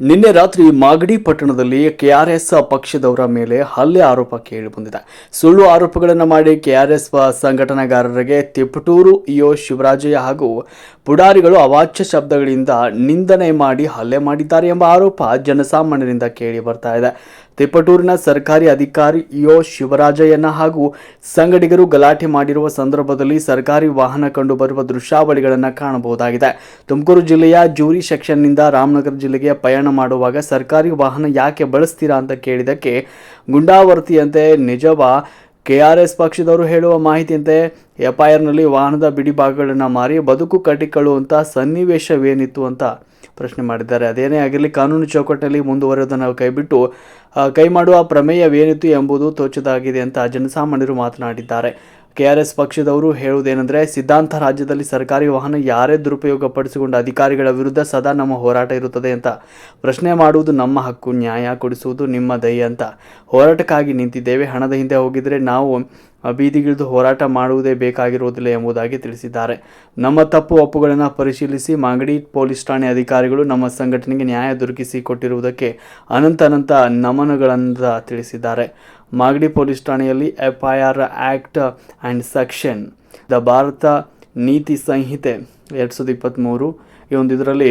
ನಿನ್ನೆ ರಾತ್ರಿ ಮಾಗಡಿ ಪಟ್ಟಣದಲ್ಲಿ ಕೆಆರ್ಎಸ್ ಪಕ್ಷದವರ ಮೇಲೆ ಹಲ್ಲೆ ಆರೋಪ ಕೇಳಿಬಂದಿದೆ ಸುಳ್ಳು ಆರೋಪಗಳನ್ನು ಮಾಡಿ ಕೆಆರ್ಎಸ್ ಸಂಘಟನೆಗಾರರಿಗೆ ತಿಪಟೂರು ಇಒ ಶಿವರಾಜಯ್ಯ ಹಾಗೂ ಪುಡಾರಿಗಳು ಅವಾಚ್ಯ ಶಬ್ದಗಳಿಂದ ನಿಂದನೆ ಮಾಡಿ ಹಲ್ಲೆ ಮಾಡಿದ್ದಾರೆ ಎಂಬ ಆರೋಪ ಜನಸಾಮಾನ್ಯರಿಂದ ಕೇಳಿ ಬರ್ತಾ ಇದೆ. ತಿಪಟೂರಿನ ಸರ್ಕಾರಿ ಅಧಿಕಾರಿ ಇಒ ಶಿವರಾಜಯ್ಯನ ಹಾಗೂ ಸಂಗಡಿಗರು ಗಲಾಟೆ ಮಾಡಿರುವ ಸಂದರ್ಭದಲ್ಲಿ ಸರ್ಕಾರಿ ವಾಹನ ಕಂಡುಬರುವ ದೃಶ್ಯಾವಳಿಗಳನ್ನು ಕಾಣಬಹುದಾಗಿದೆ. ತುಮಕೂರು ಜಿಲ್ಲೆಯ ಜೂರಿ ಸೆಕ್ಷನ್ನಿಂದ ರಾಮನಗರ ಜಿಲ್ಲೆಗೆ ಪಯಣ ಮಾಡುವಾಗ ಸರ್ಕಾರಿ ವಾಹನ ಯಾಕೆ ಬಳಸ್ತೀರಾ ಅಂತ ಕೇಳಿದಕ್ಕೆ ಗುಂಡಾವರ್ತಿಯಂತೆ ನಿಜವಾ ಕೆಆರ್ಎಸ್ ಪಕ್ಷದವರು ಹೇಳುವ ಮಾಹಿತಿಯಂತೆ ಎಫ್ಐಆರ್ನಲ್ಲಿ ವಾಹನದ ಬಿಡಿ ಭಾಗಗಳನ್ನು ಮಾರಿ ಬದುಕು ಕಟ್ಟಿಕೊಳ್ಳುವಂಥ ಸನ್ನಿವೇಶವೇನಿತ್ತು ಅಂತ ಪ್ರಶ್ನೆ ಮಾಡಿದ್ದಾರೆ. ಅದೇನೇ ಆಗಿರಲಿ, ಕಾನೂನು ಚೌಕಟ್ಟಿನಲ್ಲಿ ಮುಂದುವರೆಯೋದನ್ನು ಕೈಬಿಟ್ಟು ಕೈ ಮಾಡುವ ಪ್ರಮೇಯವೇನಿತ್ತು ಎಂಬುದು ತೋಚದಾಗಿದೆ ಅಂತ ಜನಸಾಮಾನ್ಯರು ಮಾತನಾಡಿದ್ದಾರೆ. ಕೆ ಆರ್ ಎಸ್ ಪಕ್ಷದವರು ಹೇಳುವುದೇನೆಂದರೆ, ಸಿದ್ಧಾಂತ ರಾಜ್ಯದಲ್ಲಿ ಸರ್ಕಾರಿ ವಾಹನ ಯಾರೇ ದುರುಪಯೋಗ ಪಡಿಸಿಕೊಂಡ ಅಧಿಕಾರಿಗಳ ವಿರುದ್ಧ ಸದಾ ನಮ್ಮ ಹೋರಾಟ ಇರುತ್ತದೆ ಅಂತ. ಪ್ರಶ್ನೆ ಮಾಡುವುದು ನಮ್ಮ ಹಕ್ಕು, ನ್ಯಾಯ ಕೊಡಿಸುವುದು ನಿಮ್ಮ ದಯ ಅಂತ. ಹೋರಾಟಕ್ಕಾಗಿ ನಿಂತಿದ್ದೇವೆ. ಹಣದ ಹಿಂದೆ ಹೋಗಿದರೆ ನಾವು ಬೀದಿಗಿಳಿದು ಹೋರಾಟ ಮಾಡುವುದೇ ಬೇಕಾಗಿರುವುದಿಲ್ಲ ಎಂಬುದಾಗಿ ತಿಳಿಸಿದ್ದಾರೆ. ನಮ್ಮ ತಪ್ಪು ಒಪ್ಪುಗಳನ್ನು ಪರಿಶೀಲಿಸಿ ಮಾಗಡಿ ಪೊಲೀಸ್ ಠಾಣೆ ಅಧಿಕಾರಿಗಳು ನಮ್ಮ ಸಂಘಟನೆಗೆ ನ್ಯಾಯ ದೊರಕಿಸಿ ಕೊಟ್ಟಿರುವುದಕ್ಕೆ ಅನಂತ ಅನಂತ ನಮನಗಳಂತ ತಿಳಿಸಿದ್ದಾರೆ. ಮಾಗಡಿ ಪೊಲೀಸ್ ಠಾಣೆಯಲ್ಲಿ FIR act and section the Bharat ನೀತಿ ಸಂಹಿತೆ ಎರಡು ಸಾವಿರದ ಇಪ್ಪತ್ತ್ಮೂರು ಈ ಒಂದು ಇದರಲ್ಲಿ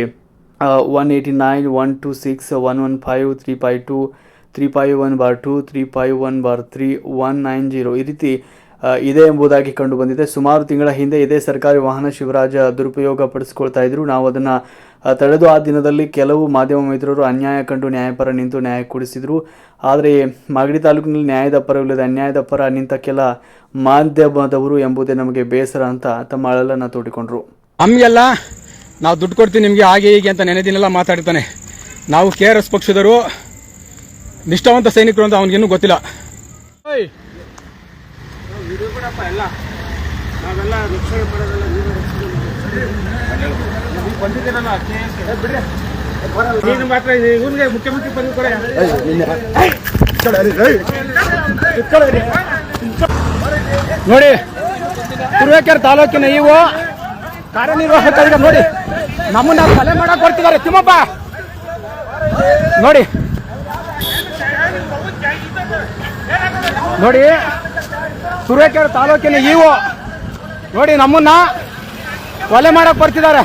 one eight nine one two six one one five three five two three five one bar two three five one bar three one nine zero ಈ ರೀತಿ ಇದೆ ಎಂಬುದಾಗಿ ಕಂಡು ಬಂದಿದೆ. ಸುಮಾರು ತಿಂಗಳ ಹಿಂದೆ ಇದೇ ಸರ್ಕಾರಿ ವಾಹನ ಶಿವರಾಜ ದುರುಪಯೋಗ ಪಡಿಸ್ಕೊಳ್ತಾ ಇದ್ರು. ನಾವು ಅದನ್ನು ತಡೆದು ಆ ದಿನದಲ್ಲಿ ಕೆಲವು ಮಾಧ್ಯಮ ಮಿತ್ರರು ಅನ್ಯಾಯ ಕಂಡು ನ್ಯಾಯಪರ ನಿಂತು ನ್ಯಾಯ ಕೊಡಿಸಿದರು. ಆದರೆ, ಮಾಗಡಿ ತಾಲೂಕಿನಲ್ಲಿ ನ್ಯಾಯದ ಪರವಿಲ್ಲದೆ ಅನ್ಯಾಯದ ಪರ ನಿಂತ ಕೆಲ ಮಾಧ್ಯಮದವರು ಎಂಬುದೇ ನಮಗೆ ಬೇಸರ ಅಂತ ತಮ್ಮ ಅಳಲನ್ನು ತೋಡಿಕೊಂಡ್ರು. ನಮಗೆಲ್ಲ ನಾವು ದುಡ್ಡು ಕೊಡ್ತೀವಿ ನಿಮಗೆ, ಹಾಗೆ ಹೀಗೆ ಅಂತ ನೆನೆದಿನೆಲ್ಲ ಮಾತಾಡ್ತಾನೆ. ನಾವು ಕೆ ಆರ್ ಎಸ್ ಪಕ್ಷದವರು ನಿಷ್ಠಾವಂತ ಸೈನಿಕರು ಅಂತ ಅವನಿಗೇನು ಗೊತ್ತಿಲ್ಲ. ಮುಖ್ಯಮಂತ್ರಿ ಪದವಿ ನೋಡಿ ತುರುವೇಕೆರೆ ತಾಲೂಕಿನ ಇವು ಕಾರ್ಯನಿರ್ವಾಹಕರಿಗೆ ನೋಡಿ ನಮ್ಮನ್ನ ಕೊಲೆ ಮಾಡಕ್ ಬರ್ತಿದ್ದಾರೆ ತಿಮ್ಮಪ್ಪ. ನೋಡಿ ನೋಡಿ ಸುರೇಕೆರೆ ತಾಲೂಕಿನ ಇವು ನೋಡಿ ನಮ್ಮನ್ನ ಕೊಲೆ ಮಾಡಕ್ ಬರ್ತಿದ್ದಾರೆ.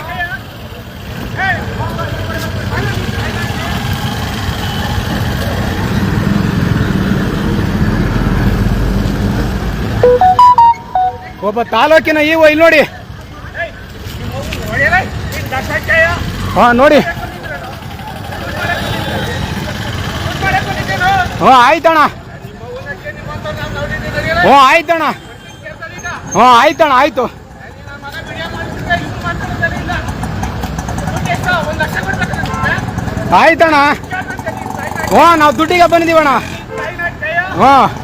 ಒಬ್ಬ ತಾಲೂಕಿನ ಇವು ಇಲ್ಲಿ ನೋಡಿ. ಹಾ ನೋಡಿ. ಹ್ಞೂ ಆಯ್ತಣ್ಣ. ಹ್ಞೂ ಆಯ್ತಣ್ಣ. ಹ್ಞೂ ಆಯ್ತಣ್ಣ ಆಯ್ತು. ಆಯ್ತಣ್ಣ. ಹ್ಞೂ ನಾವು ದುಡ್ಡಿಗೆ ಬಂದಿದ್ದೀವಣ್ಣ. ಹ್ಞೂ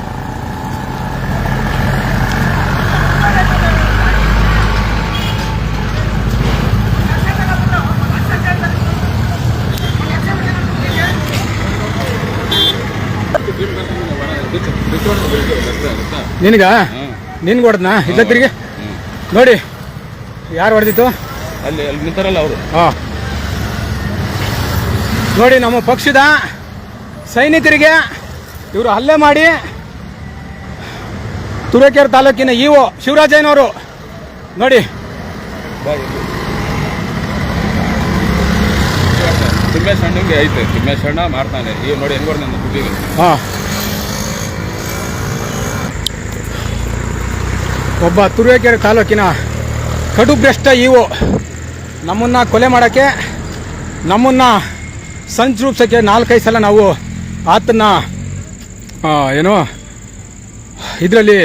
ನಿನಗ? ನಿನ್ಗೆ ಹೊಡೆದ್ನಾ? ಇಲ್ಲ ತಿರುಗಿ? ನೋಡಿ ಯಾರು ಹೊಡೆದಿತ್ತು ಅಲ್ಲಿ ಅಲ್ಲಿ ನಿಂತಾರಲ್ಲ ಅವರು. ಹಾಂ. ನೋಡಿ ನಮ್ಮ ಪಕ್ಷದ ಸೈನಿಕರಿಗೆ ಇವರು ಹಲ್ಲೆ ಮಾಡಿ ತುರೇಕೆರೆ ತಾಲೂಕಿನ ಇ ಒ ಶಿವರಾಜಯ್ಯನವರು ನೋಡಿ. ತಿಮ್ಮೇಶ್ ಅಣ್ಣಂಗೆ ಐತೆ. ತಿಮ್ಮೇಶ್ ಅಣ್ಣ ಮಾಡ್ತಾನೆ. ಈಗ ನೋಡಿ ಹೆಂಗ್ ನನ್ನ ಹಾ ಹಾಂ. ಒಬ್ಬ ತುರುವೇಕೆರೆ ತಾಲೂಕಿನ ಕಡುಭ್ರಷ್ಟ ಇವು ನಮ್ಮನ್ನು ಕೊಲೆ ಮಾಡೋಕ್ಕೆ, ನಮ್ಮನ್ನು ಸಂಚರೂಪಿಸೋಕ್ಕೆ ನಾಲ್ಕೈದು ಸಲ ನಾವು ಆತನ ಏನು, ಇದರಲ್ಲಿ,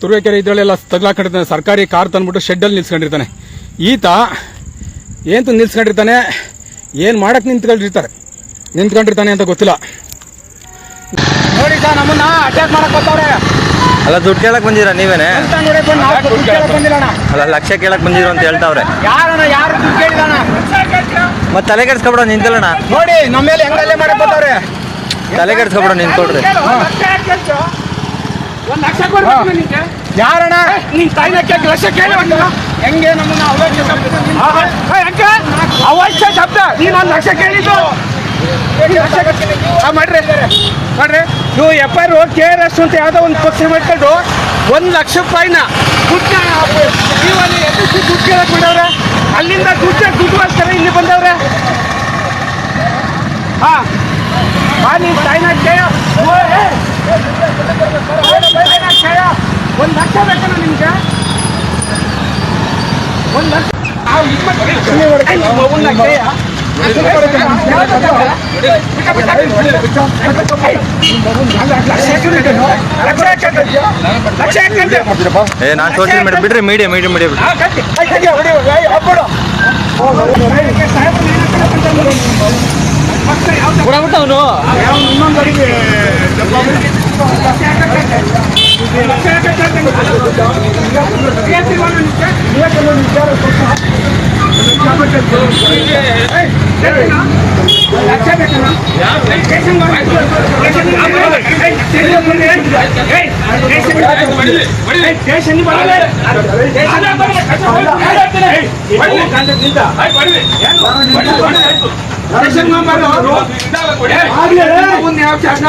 ತುರುವೇಕೆರೆ ಇದರಲ್ಲೆಲ್ಲ ತಗ್ಲಾಕೊಂಡಿರ್ತಾನೆ. ಸರ್ಕಾರಿ ಕಾರ್ ತಂದ್ಬಿಟ್ಟು ಶೆಡ್ಡಲ್ಲಿ ನಿಲ್ಸ್ಕೊಂಡಿರ್ತಾನೆ. ಈತ ಏನು ನಿಲ್ಸ್ಕೊಂಡಿರ್ತಾನೆ, ಏನು ಮಾಡೋಕ್ಕೆ ನಿಂತ್ಕೊಂಡಿರ್ತಾರೆ, ನಿಂತ್ಕೊಂಡಿರ್ತಾನೆ ಅಂತ ಗೊತ್ತಿಲ್ಲ. ನೋಡಿ ಸರ್, ನಮ್ಮನ್ನ ಅಟ್ಯಾಕ್ ಮಾಡಕ್ ಬರ್ತಾವ್ರೆ. ಅಲ್ಲ ದುಡ್ಡು ಕೇಳಕ್ ಬಂದಿರ ನೀವೇನೆ? ಅಲ್ಲ ಲಕ್ಷ ಕೇಳಕ್ ಬಂದಿರ ಅಂತ ಹೇಳ್ತಾವ್ರೆ. ಮತ್ತೆ ತಲೆ ಕೆಡ್ಸ್ಕೊಬಿಡ ನಿಂತಲ್ಲಣ್ಣ? ನೋಡಿ ನಮ್ಮ ಮೇಲೆ ಹೆಂಗಲ್ಲೇ ಮಾಡಕ್ ಬರ್ತಾವ್ರೆ? ತಲೆ ಕೆಡ್ಸ್ಕೊಬಿಡ ನಿಂತ್ಕೊಡ್ರಿ ಒಂದ್ ಲಕ್ಷ ಕೊಡ್ಬೇಕು ನಿಂಗೆ ಯಾರಣ್ಣ? ನೀನ್ ತಾಯಿನ ಕೇಳಿ ಲಕ್ಷ ಕೇಳಿ ಹೆಂಗೆ ನಮ್ಮನ್ನ ಅವಾಚ್ಯ ಶಬ್ದ? ನೀನ್ ಒಂದ್ ಲಕ್ಷ ಕೇಳಿದ್ದು. ಮಾಡ್ರಿ. ಮಾಡ್ರಿ. ನೀವು F I R K R S ಅಂತ ಯಾವುದೋ ಒಂದು ಪಕ್ಷ ಮಾಡ್ಕೊಂಡು ಒಂದು ಲಕ್ಷ ರೂಪಾಯಿನ ದುಡ್ಡು ನೀವು ಅಲ್ಲಿ ಎಸ್ ಎಸ್ ದುಡ್ಡು ಕೇಳಕ್ ಬಿಡವ್ರೆ. ಅಲ್ಲಿಂದ ದುಡ್ಡು ದುಡ್ಡು ಮಾಡ್ತಾರೆ ಇಲ್ಲಿ ಬಂದವ್ರೆ. ಹಾ. ಬಾ ನೀವು ತಾಯಿನ ಕೇಳ ಒಂದು ಲಕ್ಷ ಬೇಕಲ್ಲ ನಿಮ್ಗೆ? ಒಂದು ಲಕ್ಷ. ನಾವು ಇದು ಏ ನಾನು ತೋರಿಸಿ ಮೇಡಮ್ ಬಿಡ್ರಿ ಮೀಡಿಯಾ ಮೀಡಿಯಾ ಮೀಡಿಯಾ ಬಿಡ್ರಿ. ಅವನು ಆಗ್ಲೇ ಮುಂದೆ ಯಾವ ಚರ್ಣ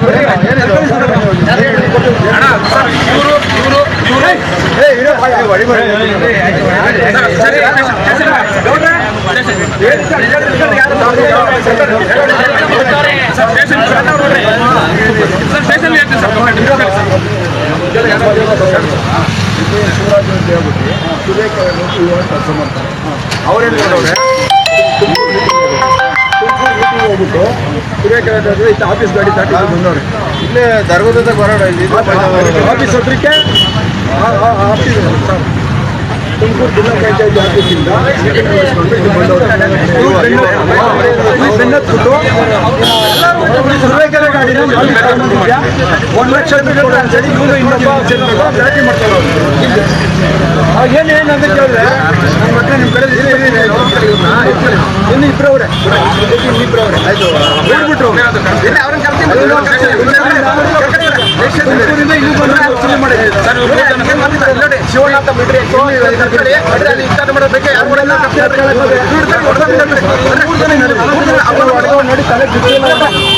ಎಲ್ಲ ಇಲ್ಲೇ ಇಲ್ಲೇ ಸೂರ್ಯಕೆರೆ ಇವರು ಇವರು ಆಫೀಸ್ ಗಾಡಿ ದಾಟಿ ಬಂದವ್ರೆ. ಇಲ್ಲೇ ದರ್ಗದ ಬರೋಣ ಇಲ್ಲಿ. ಆಫೀಸ್ ಹತ್ರಕ್ಕೆ? ಆಫೀಸ್ ತುಮಕೂರು ಜಿಲ್ಲಾ ಪಂಚಾಯತಿ ಆಫೀಸಿಂದ. ಬೆನ್ನತ್ಬಿಟ್ಟು ಒಂದು ಲಕ್ಷ ಕೊಡು ಅಂತೇಳಿ ಇವರು ಇನ್ನೊಬ್ಬ ಗಲಾಟೆ ಮಾಡ್ತಾರೆ ಅವ್ರು ಕೇಳಿದ್ರೆ ನಮ್ಮ ಕಡೆ ಇನ್ನು ಇಬ್ಬರವ್ರೆ ಇಬ್ಬರವ್ರೆ ಆಯ್ತು ಹೇಳ್ಬಿಟ್ರು ಮಾಡಿದ್ದೀವಿ ಶಿವಣ್ಣ ಅಂತ ಬಿಡ್ರಿ ನೋಡಿ ತಲೆ ಬಿಟ್ಟಿಲ್ಲ